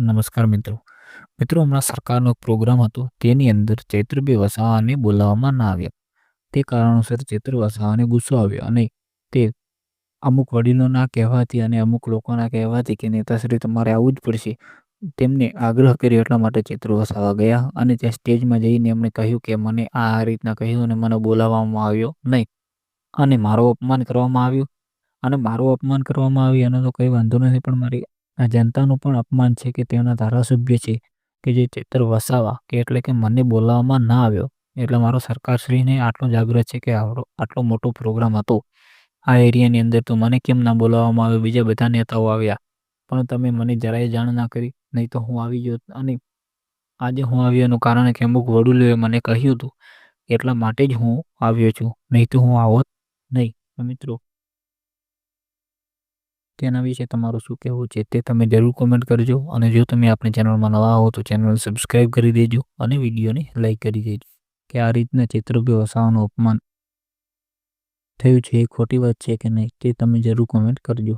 નમસ્કાર મિત્રો. મિત્રો, હમણાં સરકારનો એક પ્રોગ્રામ હતો. તેની અંદર ચૈત્રભાઈ વસાવાને બોલાવવામાં ના આવ્યા. તે કારણોસર ચૈત્ર વસાવાને ગુસ્સો આવ્યો અને તે અમુક વડીલોના કહેવાથી અને અમુક લોકોના કહેવાથી કે નેતાશ્રી તમારે આવવું જ પડશે. તેમને આગ્રહ કર્યો એટલા માટે ચૈત્ર વસાવા ગયા અને ત્યાં સ્ટેજમાં જઈને એમણે કહ્યું કે મને આ રીતના કહ્યું અને મને બોલાવવામાં આવ્યો નહીં. અને મારો અપમાન કરવામાં આવ્યું. અને મારું અપમાન કરવામાં આવ્યું એનો તો કંઈ વાંધો નથી, પણ મારી આ જનતાનું પણ અપમાન છે કે તેઓના ધારાસભ્ય છે કે જે ચેતર વસાવા, કે એટલે કે મને બોલાવવામાં ના આવ્યો. એટલે મારો સરકારશ્રીને આટલો જાગૃત છે કે આવડો, આટલો મોટો પ્રોગ્રામ હતો. આ એરિયાની અંદર તો મને કેમ ના બોલાવવામાં આવ્યો? બીજા બધા નેતાઓ આવ્યા. પણ તમે મને જરાય જાણ ના કરી. નહીં તો હું આવી ગયો અને આજે હું આવ્યો એનું કારણ કે અમુક વડીલોએ મને કહ્યું હતું. એટલા માટે જ હું આવ્યો છું. નહીં તો હું આવત નહીં. મિત્રો તેના વિશે તમારું શું કહેવું છે તે તમે જરૂર કોમેન્ટ કરજો અને જો તમે આપણી ચેનલમાં નવા હો તો ચેનલ સબસ્ક્રાઈબ કરી દેજો અને વિડીયોને લાઈક કરી દેજો. કે આ રીતના ચિત્રભ્ય વસાવાનું અપમાન થયું છે એ ખોટી વાત છે કે નહીં તે તમે જરૂર કોમેન્ટ કરજો.